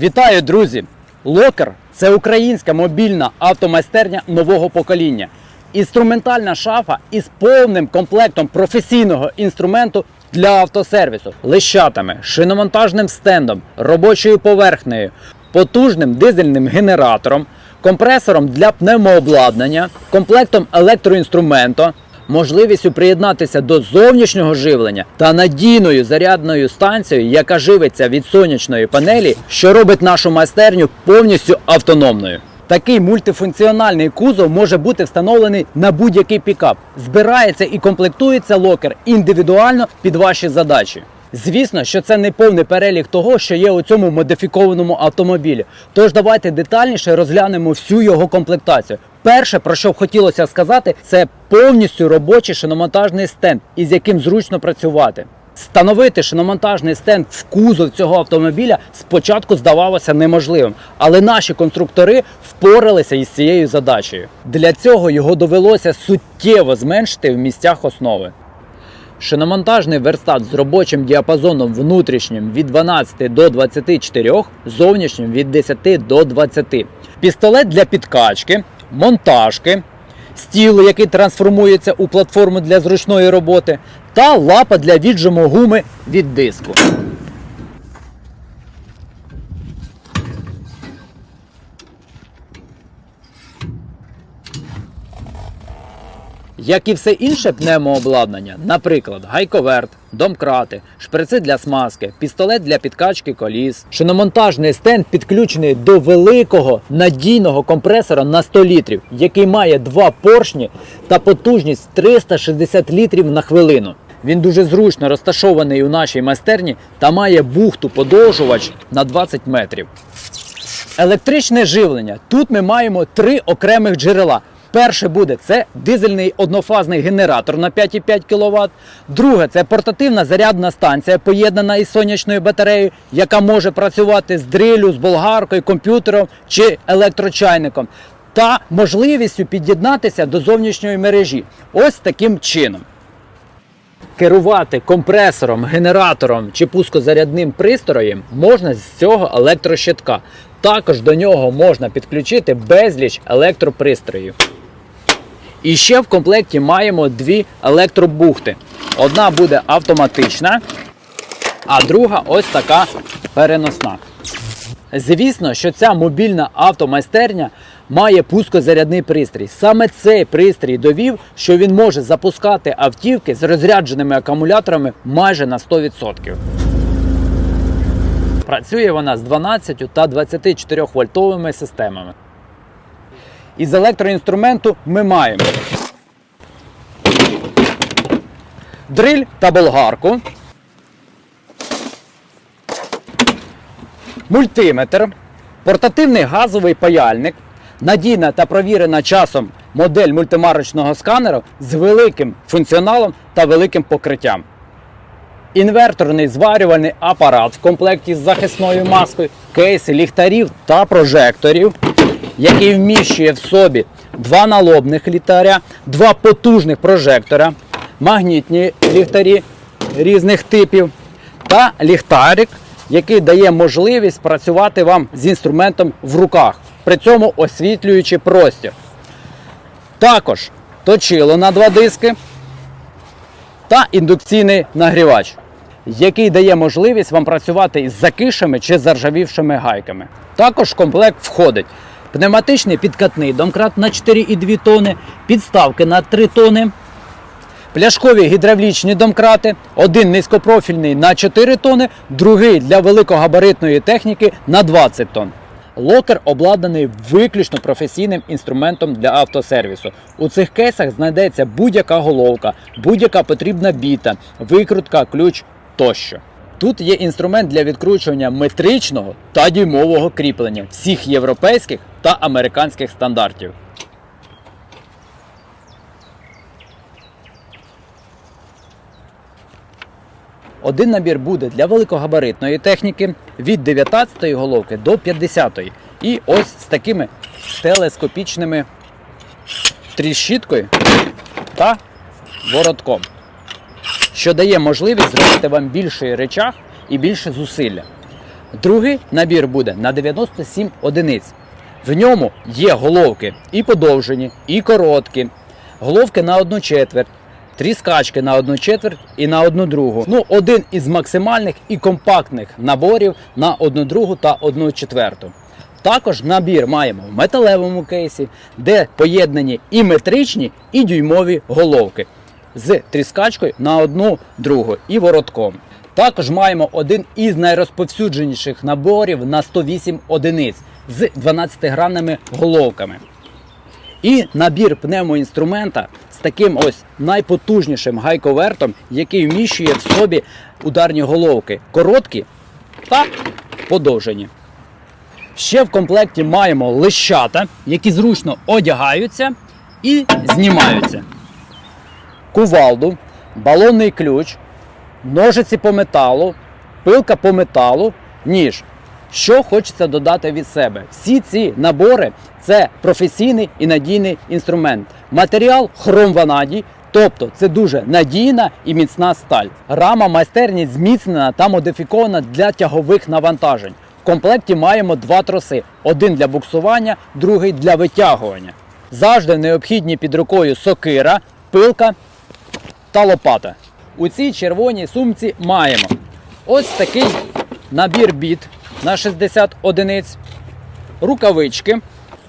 Вітаю, друзі! Локер це українська мобільна автомайстерня нового покоління. Інструментальна шафа із повним комплектом професійного інструменту для автосервісу, лищатами, шиномонтажним стендом, робочою поверхнею, потужним дизельним генератором, компресором для пневмообладнання, комплектом електроінструменту, можливістю приєднатися до зовнішнього живлення та надійною зарядною станцією, яка живиться від сонячної панелі, що робить нашу майстерню повністю автономною. Такий мультифункціональний кузов може бути встановлений на будь-який пікап. Збирається і комплектується локер індивідуально під ваші задачі. Звісно, що це не повний перелік того, що є у цьому модифікованому автомобілі. Тож давайте детальніше розглянемо всю його комплектацію. Перше, про що б хотілося сказати, це повністю робочий шиномонтажний стенд, із яким зручно працювати. Встановити шиномонтажний стенд в кузов цього автомобіля спочатку здавалося неможливим, але наші конструктори впоралися із цією задачею. Для цього його довелося суттєво зменшити в місцях основи. Шиномонтажний верстат з робочим діапазоном внутрішнім від 12 до 24, зовнішнім від 10 до 20. Пістолет для підкачки, монтажки, стіл, який трансформується у платформу для зручної роботи, та лапа для віджиму гуми від диску. Як і все інше пневмообладнання, наприклад, гайковерт, домкрати, шприци для смазки, пістолет для підкачки коліс, шиномонтажний стенд підключений до великого надійного компресора на 100 літрів, який має два поршні та потужність 360 літрів на хвилину. Він дуже зручно розташований у нашій майстерні та має бухту подовжувач на 20 метрів. Електричне живлення. Тут ми маємо три окремих джерела. Перше буде це дизельний однофазний генератор на 5,5 кВт. Друге це портативна зарядна станція, поєднана із сонячною батареєю, яка може працювати з дрилю, з болгаркою, комп'ютером чи електрочайником. Та можливістю під'єднатися до зовнішньої мережі. Ось таким чином. Керувати компресором, генератором чи пускозарядним пристроєм можна з цього електрощитка. Також до нього можна підключити безліч електропристроїв. І ще в комплекті маємо дві електробухти. Одна буде автоматична, а друга ось така переносна. Звісно, що ця мобільна автомайстерня має пускозарядний пристрій. Саме цей пристрій довів, що він може запускати автівки з розрядженими акумуляторами майже на 100%. Працює вона з 12 та 24 вольтовими системами. Із електроінструменту ми маємо дриль та болгарку, мультиметр, портативний газовий паяльник, надійна та провірена часом модель мультимарочного сканера з великим функціоналом та великим покриттям. Інверторний зварювальний апарат в комплекті з захисною маскою, кейси ліхтарів та прожекторів, який вміщує в собі два налобних ліхтаря, два потужних прожектора, магнітні ліхтарі різних типів та ліхтарик, який дає можливість працювати вам з інструментом в руках, при цьому освітлюючи простір. Також точило на два диски та індукційний нагрівач, який дає можливість вам працювати із закишами чи заржавівшими гайками. Також комплект входить пневматичний підкатний домкрат на 4,2 тони, підставки на 3 тони, пляшкові гідравлічні домкрати, один низькопрофільний на 4 тони, другий для великогабаритної техніки на 20 тонн. Локер обладнаний виключно професійним інструментом для автосервісу. У цих кейсах знайдеться будь-яка головка, будь-яка потрібна біта, викрутка, ключ тощо. Тут є інструмент для відкручування метричного та дюймового кріплення всіх європейських та американських стандартів. Один набір буде для великогабаритної техніки від 19 головки до 50. І ось з такими телескопічними тріщіткою та воротком, що дає можливість зробити вам більший речах і більше зусилля. Другий набір буде на 97 одиниць. В ньому є головки і подовжені, і короткі, головки на одну четверть, тріскачки на одну четверть і на одну другу. Ну, один із максимальних і компактних наборів на одну другу та одну четверту. Також набір маємо в металевому кейсі, де поєднані і метричні, і дюймові головки з тріскачкою на одну другу і воротком. Також маємо один із найрозповсюдженіших наборів на 108 одиниць з 12-гранними головками. І набір пневмоінструмента з таким ось найпотужнішим гайковертом, який вміщує в собі ударні головки короткі та подовжені. Ще в комплекті маємо лищата, які зручно одягаються і знімаються. Кувалду, балонний ключ, ножиці по металу, пилка по металу, ніж. Що хочеться додати від себе? Всі ці набори це професійний і надійний інструмент. Матеріал хром ванадій, тобто це дуже надійна і міцна сталь. Рама майстерні зміцнена та модифікована для тягових навантажень. В комплекті маємо два троси: один для буксування, другий для витягування. Завжди необхідні під рукою сокира, пилка та лопата. У цій червоній сумці маємо. Ось такий набір біт на 60 одиниць, рукавички,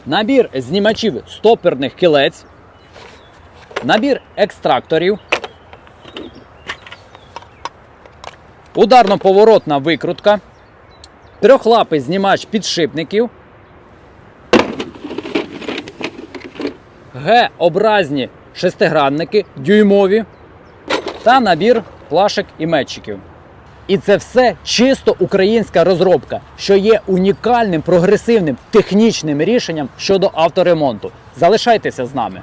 набір знімачів стоперних кілець, набір екстракторів, ударно-поворотна викрутка, трьохлапий знімач підшипників, Г-образні шестигранники дюймові та набір плашек і метчиків. І це все чисто українська розробка, що є унікальним прогресивним технічним рішенням щодо авторемонту. Залишайтеся з нами.